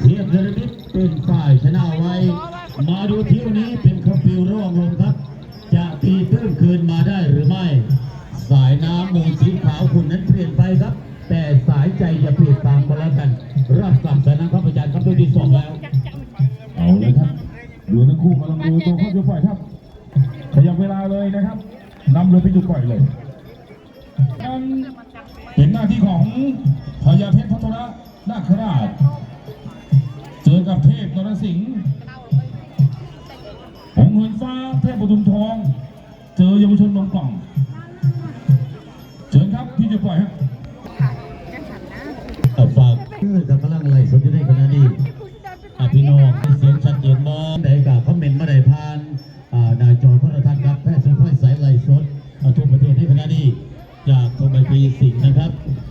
เทียบเดลมิดเป็นฝ่ายชนะไว้ มาดูเที่ยวนี้เป็นคอมฟิวร่องลมครับ จะตีตื้นคืนมาได้หรือไม่ สายน้ำมูลสีขาวคุณนั้นเปลี่ยนไปครับ แต่สายใจอย่าเปลี่ยนตามกันแล้วกัน รับกลับสายน้ำครับอาจารย์ครับด้วยที่สองแล้ว เอาเลยครับดูทั้งคู่กำลังดูตัวเข้าจุดปล่อยครับขยับเวลาเลยนะครับนำเรือไปจุดปล่อยเลยเป็นหน้าที่ของพญาเพชรพัทระนาคราช สิงห์หงเหินฟ้าเทพปทุมทอง เจอเยาวชนนมกล่อง เชิญครับที่จุดปล่อยครับเอฝากคือกับกำลังไล่สดอยู่ในขณะนี้อะพี่น้องเสียงชัดเจนมองใดกับคอมเมนต์มาได้ผ่านอาหน้าจอโทรทัศน์ครับแพทย์สุภาพสายไล่สดอะทั่วประเทศในขณะนี้จากโทรไปปีสิงห์นะครับ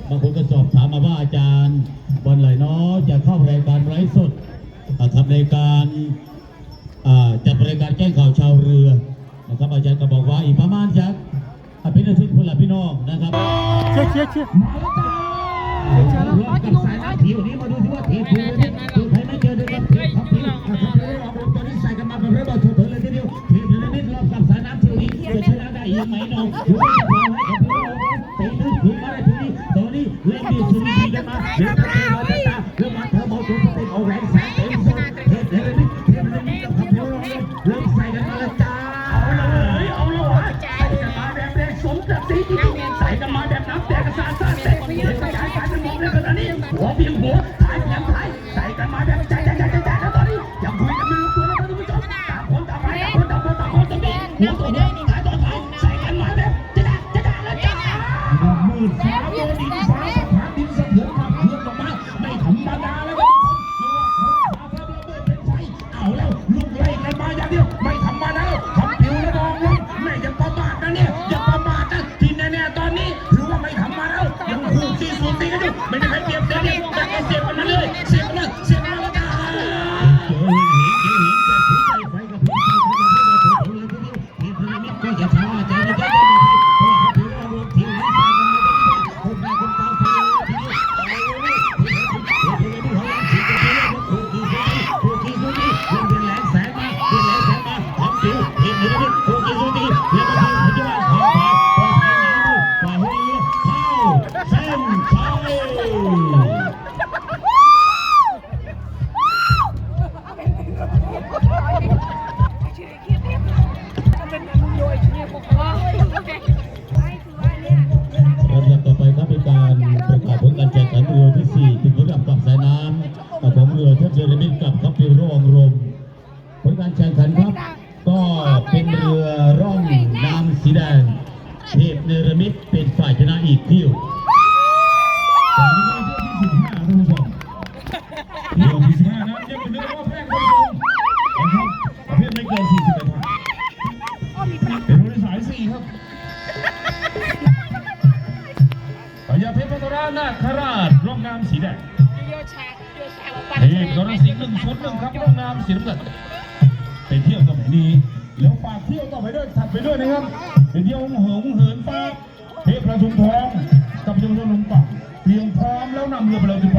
บางคนก็สอบถามมาว่าอาจารย์วันไหนเนาะจะเข้ารายการไร้สด ทำรายการอ่าจัดรายการแจ้งข่าวชาวเรือนะครับอาจารย์ก็บอกว่าอีกประมาณจักอะเป็นอาทิตย์คนละพี่น้องนะครับเชียร์เชียร์เชียร์รอบกับสายน้ำผิวนี้มาดูที่ว่าทีมผิวนี้ทีมใครไม่เจอด้วยกับทีมของผิวนะครับไม่ได้ออกรบตอนนี้ใส่กันมาเป็นเรื่องเราถูกเถิดเลยทีเดียวทีมนี้รอบกับสายน้ำผิวนี้จะชนะได้อีกไหมน้อง หัวเพียงหัวท้ายเพียงท้ายใส่กันมาแบบใจใจใจใจใจแล้วตอนนี้ยังคุยกันไม่รู้ตัวแล้วท่านผู้ชมต่างคนต่างไปต่างคนต่างคนต่างคนต่างมีหัวตัวเดียวท้ายต่อท้ายใส่กันมาแบบจะได้จะได้แล้วจ้ามืดฟ้าโดนดินฟ้า ผลการแข่งขันครับ ก็เป็นเรือร่องน้ำสีแดงเทพเนรมิตเป็นฝ่ายชนะอีกเที่ยวตอนนี้ก็เที่ยวที่สิบห้าท่านผู้ชมเที่ยวที่สิบห้านะยังเป็นเรื่องรอบแรกท่านผู้ชมนะครับประเภทไม่เกินสี่สิบเอ็ดเป็นรถสายสี่ครับพญาเพชรพัทรานาคราชร่องน้ำสีแดงเอกนรสิงห์หนึ่งศูนย์หนึ่งครับร่องน้ำสีน้ำเงิน นี้แล้วฝากเที่ยวต่อไปด้วยถัดไปด้วยนะครับเป็นเที่ยวหงเหินเหินฟ้าเทพประทุมทองกับยมชนลงปักเตรียมพร้อมแล้วนำเรือไปเราจะ